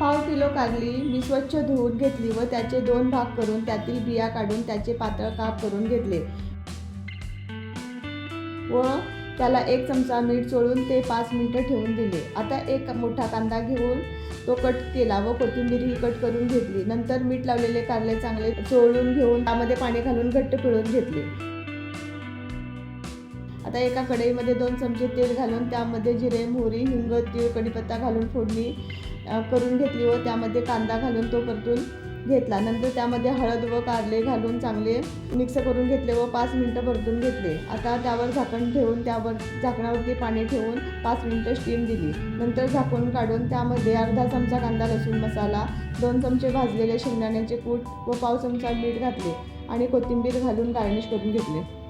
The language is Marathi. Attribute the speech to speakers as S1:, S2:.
S1: पाव किलो कारली मी स्वच्छ धुवून घेतली व त्याचे दोन भाग करून त्यातील बिया काढून त्याचे पातळ काप करून घेतले. व त्याला एक चमचा मीठ चोळून ते पाच मिनटं ठेवून दिले. आता एक मोठा कांदा घेऊन तो कट केला व कोथिंबीरही कट करून घेतली. नंतर मीठ लावलेले कारले चांगले चोळून घेऊन त्यामध्ये पाणी घालून घट्ट पिळून घेतले. आता एका कढईमध्ये दोन चमचे तेल घालून त्यामध्ये जिरे मोहरी हिंग तीळ कढीपत्ता घालून फोडणी करून घेतली व त्यामध्ये कांदा घालून तो परतून घेतला. नंतर त्यामध्ये हळद व कारले घालून चांगले मिक्स करून घेतले व पाच मिनटं परतून घेतले. आता त्यावर झाकण ठेवून त्यावर झाकणावरती पाणी ठेवून पाच मिनटं स्टीम दिली. नंतर झाकून काढून त्यामध्ये अर्धा चमचा कांदा लसूण मसाला दोन चमचे भाजलेले शेंगदाण्याचे कूट व पाव चमचा मीठ घातले आणि कोथिंबीर घालून गार्निश करून घेतले.